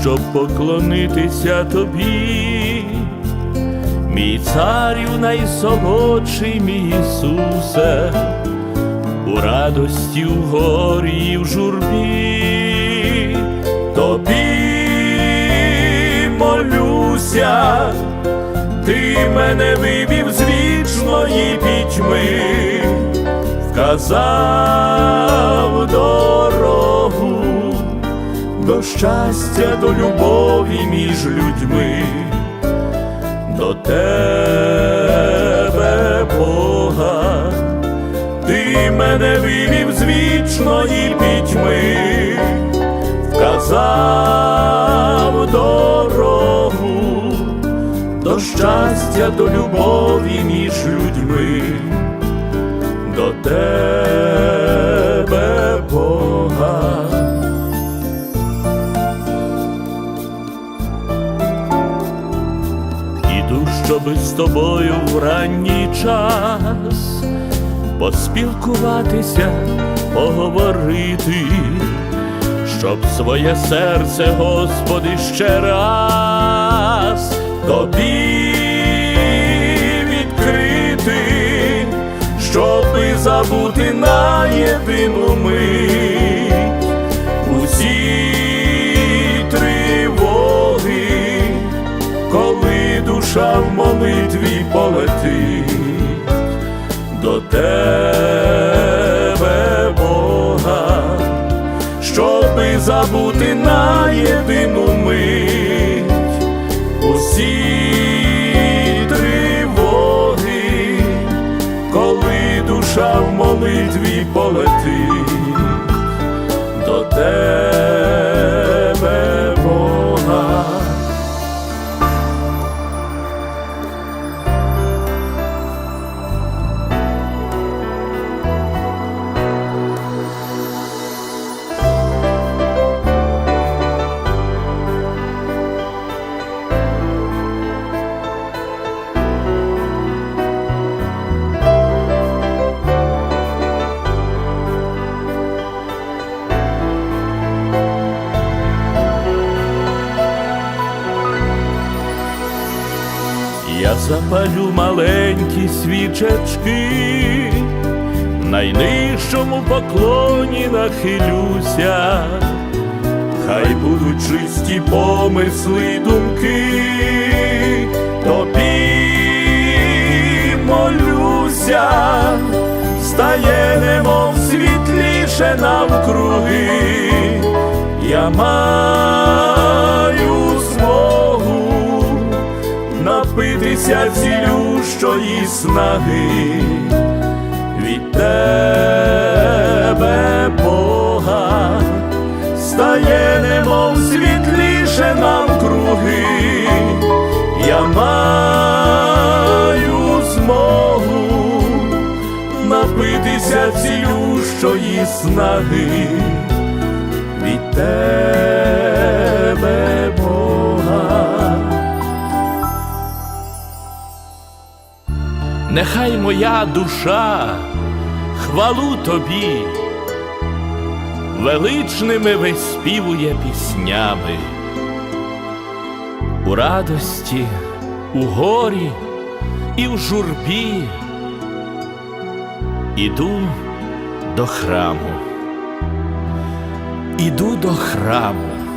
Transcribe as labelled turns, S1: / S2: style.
S1: щоб поклонитися тобі, мій царю найсолодший мій Ісусе, у радості, у горі, і в журбі, тобі молюся, ти мене вивів з вічної пітьми, вказав дорогу до щастя, до любові між людьми, до тебе, Бога, ти мене вивів з вічної пітьми, вказав дорогу до щастя, до любові між людьми, до тебе, щоби з тобою в ранній час поспілкуватися, поговорити, щоб своє серце, Господи, ще раз тобі відкрити, щоби забути на єдину мить забути на єдину мить. Усі тривоги, коли душа в молитві полетить до тебе, запалю маленькі свічечки, найнижчому поклоні нахилюся, хай будуть чисті помисли й думки, тобі молюся, стає немов світліше навкруги, я маю напитися цілющої снаги від тебе, Бога, стає немов світліше навкруги, я маю змогу напитися цілющої снаги від тебе, Нехай моя душа хвалу тобі величними виспівує піснями. У радості, у горі і в журбі іду до храму, іду до храму.